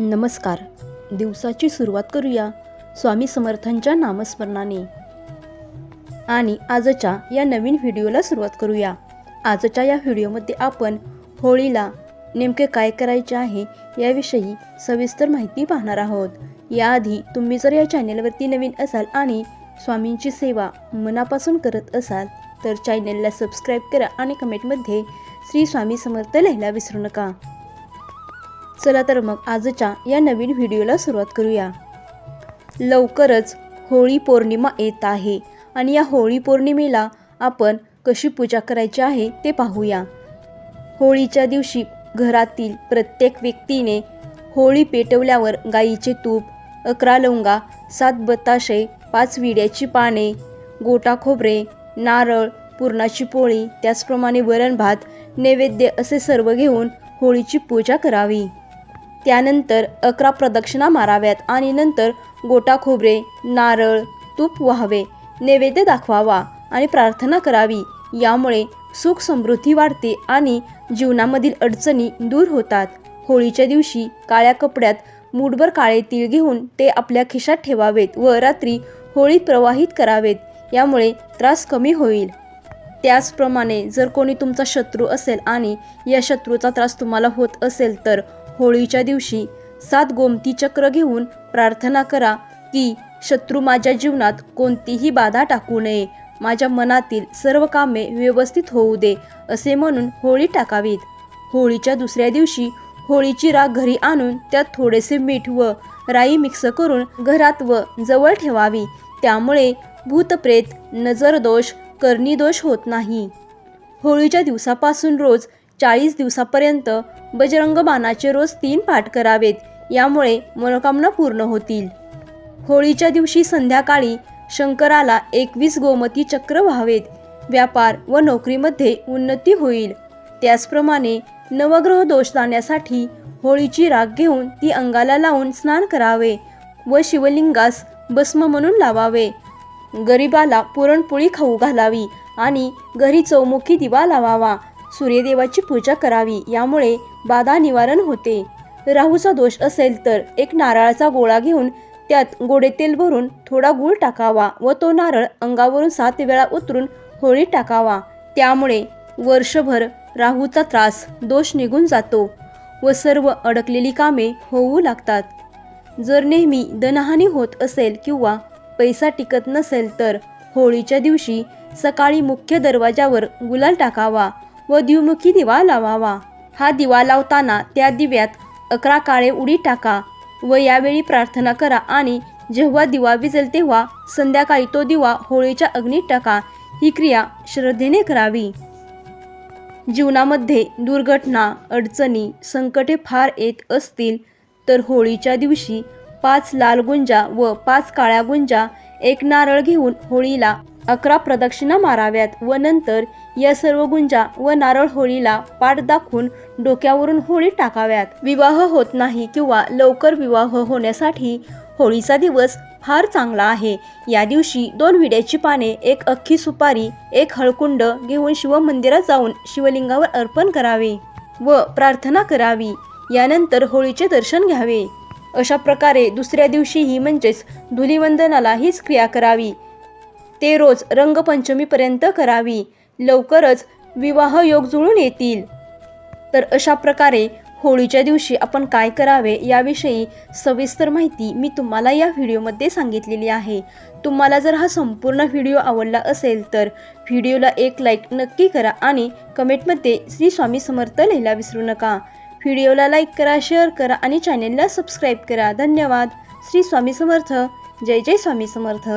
नमस्कार. दिवसाची सुरुवात करूया स्वामी समर्थांच्या नामस्मरणाने. आणि आजच्या या नवीन व्हिडिओला सुरुवात करूया. आजच्या या व्हिडिओमध्ये आपण होळीला नेमके काय करायचे आहे याविषयी सविस्तर माहिती पाहणार आहोत. याआधी तुम्ही जर या चॅनेलवरती नवीन असाल आणि स्वामींची सेवा मनापासून करत असाल तर चॅनेलला सबस्क्राईब करा आणि कमेंटमध्ये श्री स्वामी समर्थ लिहायला विसरू नका. चला तर मग आजच्या या नवीन व्हिडिओला सुरुवात करूया. लवकरच होळी पौर्णिमा येत आहे आणि या होळी पौर्णिमेला आपण कशी पूजा करायची आहे ते पाहूया. होळीच्या दिवशी घरातील प्रत्येक व्यक्तीने होळी पेटवल्यावर गाईचे तूप अकरा लवंगा सात बताशे पाच विड्याची पाने गोटा खोबरे नारळ पुरणाची पोळी त्याचप्रमाणे वरण भात नैवेद्य असे सर्व घेऊन होळीची पूजा करावी. त्यानंतर अकरा प्रदक्षिणा माराव्यात आणि नंतर गोटा खोबरे नारळ तूप व्हावे नैवेद्य दाखवावा आणि प्रार्थना करावी. यामुळे सुख समृद्धी वाढते आणि जीवनामधील अडचणी दूर होतात. होळीच्या दिवशी काळ्या कपड्यात मूठभर काळे तीळ घेऊन ते आपल्या खिशात ठेवावेत व रात्री होळीत प्रवाहित करावेत. यामुळे त्रास कमी होईल. त्याचप्रमाणे जर कोणी तुमचा शत्रू असेल आणि या शत्रूचा त्रास तुम्हाला होत असेल तर होळीच्या दिवशी सात गोमती चक्र घेऊन प्रार्थना करा की शत्रू माझ्या जीवनात कोणतीही बाधा टाकू नये. माझ्या मनातील सर्व कामे व्यवस्थित होऊ दे असे म्हणून होळी टाकावीत. होळीच्या दुसऱ्या दिवशी होळीची राख घरी आणून त्यात थोडेसे मीठ व राई मिक्स करून घरात व जवळ ठेवावी. त्यामुळे भूतप्रेत नजरदोष कर्णीदोष होत नाही. होळीच्या दिवसापासून रोज चाळीस दिवसापर्यंत बजरंग बाणाचे रोज तीन पाठ करावेत. यामुळे मनोकामना पूर्ण होतील. होळीच्या दिवशी संध्याकाळी शंकराला एकवीस गोमती चक्र व्हावेत. व्यापार व नोकरीमध्ये उन्नती होईल. त्याचप्रमाणे नवग्रह दोष जाण्यासाठी होळीची राग घेऊन ती अंगाला लावून स्नान करावे व शिवलिंगास भस्म म्हणून लावावे. गरिबाला पुरणपोळी खाऊ घालावी आणि घरी चौमुखी दिवा लावावा. सूर्यदेवाची पूजा करावी यामुळे बाधा निवारण होते. राहूचा दोष असेल तर एक नारळाचा गोळा घेऊन त्यात गोडे तेल भरून थोडा गूळ टाकावा व तो नारळ अंगावरून सात वेळा उतरून होळी टाकावा. त्यामुळे वर्षभर राहूचा त्रास दोष निघून जातो व सर्व अडकलेली कामे होऊ लागतात. जर नेहमी धनहानी होत असेल किंवा पैसा टिकत नसेल तर होळीच्या दिवशी सकाळी मुख्य दरवाजावर गुलाल टाकावा. व द्विमुखी दिवा लावावा. हा दिवा लावताना त्या दिव्यात अकरा काळे उडी टाका व यावेळी प्रार्थना करा आणि जेव्हा दिवा विजेल तेव्हा संध्याकाळी तो दिवा होळीच्या अग्नीत टाका. ही क्रिया श्रद्धेने करावी. जीवनामध्ये दुर्घटना अडचणी संकटे फार येत असतील तर होळीच्या दिवशी पाच लाल गुंजा व पाच काळ्या गुंजा एक नारळ घेऊन होळीला अकरा प्रदक्षिणा माराव्यात व नंतर या सर्व गुंजा व नारळ होळीला पाठ दाखवून डोक्यावरून होळी टाकाव्यात. विवाह होत नाही किंवा लवकर विवाह होण्यासाठी होळीचा दिवस फार चांगला आहे. या दिवशी दोन विड्याची पाने एक अख्खी सुपारी एक हळकुंड घेऊन शिवमंदिरात जाऊन शिवलिंगावर अर्पण करावे व प्रार्थना करावी. यानंतर होळीचे दर्शन घ्यावे. अशा प्रकारे दुसऱ्या दिवशीही म्हणजेच धुलिवंदनाला हीच क्रिया करावी. ते रोज रंगपंचमीपर्यंत करावी. लवकरच विवाह योग जुळून येतील. तर अशा प्रकारे होळीच्या दिवशी आपण काय करावे याविषयी सविस्तर माहिती मी तुम्हाला या व्हिडिओमध्ये सांगितलेली आहे. तुम्हाला जर हा संपूर्ण व्हिडिओ आवडला असेल तर व्हिडिओला एक लाईक नक्की करा आणि कमेंटमध्ये श्री स्वामी समर्थ लिहायला विसरू नका. व्हिडिओला लाईक करा शेअर करा आणि चॅनेलला सबस्क्राईब करा. धन्यवाद. श्री स्वामी समर्थ. जय जय स्वामी समर्थ.